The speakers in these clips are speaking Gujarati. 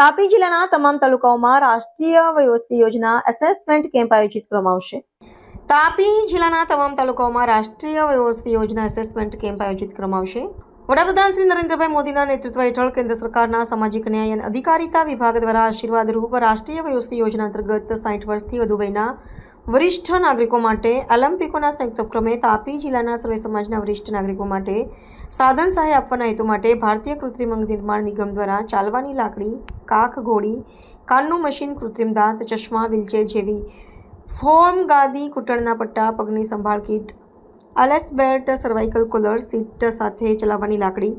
તાપી જિલ્લાના તમામ તાલુકાઓમાં રાષ્ટ્રીય વયોશ્રી યોજના એસેસમેન્ટ કેમ્પ આયોજિત કરવામાં આવશે. તાપી જિલ્લાના તમામ તાલુકાઓમાં રાષ્ટ્રીય વયોશ્રી યોજના એસેસમેન્ટ કેમ્પ આયોજિત કરવામાં આવશે. વડાપ્રધાન શ્રી નરેન્દ્રભાઈ મોદીના નેતૃત્વ હેઠળ કેન્દ્ર સરકારના સામાજિક ન્યાય અને અધિકારીતા વિભાગ દ્વારા આશીર્વાદ રૂપ રાષ્ટ્રીય વયોશ્રી યોજના અંતર્ગત સાઠ વર્ષથી વધુ વયના વરિષ્ઠ નાગરિકો માટે ઓલિમ્પિકોના સંયુક્ત ઉપક્રમે તાપી જિલ્લાના સર્વે સમાજના વરિષ્ઠ નાગરિકો માટે સાધન સહાય આપવાના હેતુ માટે ભારતીય કૃત્રિમ અંગ નિર્માણ નિગમ દ્વારા ચાલવાની લાકડી કાખ ઘોડી કાનનું મશીન કૃત્રિમ દાંત, ચશ્મા, વ્હીલચેર જેવી ફોર્મ ગાદી કૂટણના પટ્ટા, પગની સંભાળ કીટ આલેસ બેલ્ટ, સર્વાઇકલ કોલર, સીટ સાથે ચલાવવાની લાકડી,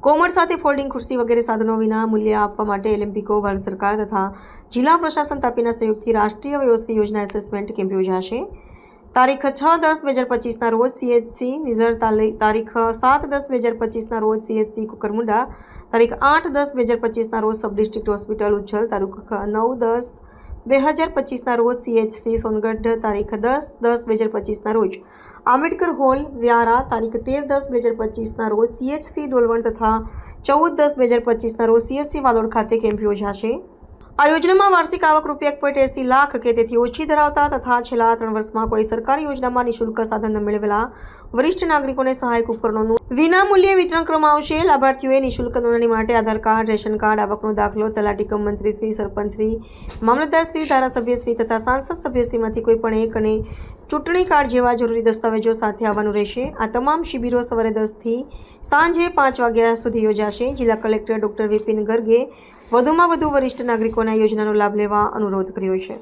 કોમર સાથે ફોલ્ડિંગ ખુરશી વગેરે સાધનો વિના મૂલ્ય આપવા માટે ઓલિમ્પિકો ભારત સરકાર તથા જિલ્લા પ્રશાસન તાપીના સંયુક્તથી રાષ્ટ્રીય વ્યવસ્થિત યોજના એસેસમેન્ટ કેમ્પ યોજાશે. તારીખ છ દસ બે હજાર પચીસના રોજ સીએચસી નિઝર તારીખ સાત દસ બે હજાર પચીસના રોજ સીએસસી કુકરમુંડા, તારીખ આઠ દસ બે હજાર પચીસના રોજ સબ ડિસ્ટ્રિક્ટ હોસ્પિટલ ઉચ્છલ તારીખ નવ દસ બે હજાર પચીસના રોજ સીએચસી સોનગઢ, તારીખ દસ દસ બે હજાર પચીસના રોજ આંબેડકર હોલ, વ્યારા, તારીખ તેર દસ બે હજાર પચીસના રોજ સીએચસી ડોલવણ તથા ચૌદ દસ બે હજાર પચીસના રોજ સીએચસી વાલોડ ખાતે કેમ્પ યોજાશે. આ યોજનામાં વાર્ષિક આવક રૂપિયા એક પોઈન્ટ એસી લાખ કે તેથી ઓછી ધરાવતા તથા છેલ્લા ત્રણ વર્ષમાં કોઈ સરકારી યોજનામાં નિઃશુલ્ક સાધન મેળવેલા વરિષ્ઠ નાગરિકોને સહાયક ઉપકરણોનું વિનામૂલ્યે વિતરણ કરવામાં આવશે. લાભાર્થીઓએ નિઃશુલ્ક નોંધણી માટે આધાર કાર્ડ, રેશન કાર્ડ, આવકનો દાખલો, તલાટી કમ મંત્રી શ્રી, સરપંચ શ્રી, મામલતદાર શ્રી, ધારાસભ્ય શ્રી તથા સાંસદ સભ્યશ્રીમાંથી કોઈ પણ એક અને ચૂંટણી કાર્ડ જેવા જરૂરી દસ્તાવેજો સાથે આવવાનું રહેશે. આ તમામ શિબિરો સવારે દસથી સાંજે પાંચ વાગ્યા સુધી યોજાશે. જિલ્લા કલેક્ટર ડોક્ટર વિપિન ગર્ગે વધુમાં વધુ વરિષ્ઠ નાગરિકોને યોજનાનો લાભ લેવા અનુરોધ કર્યો છે.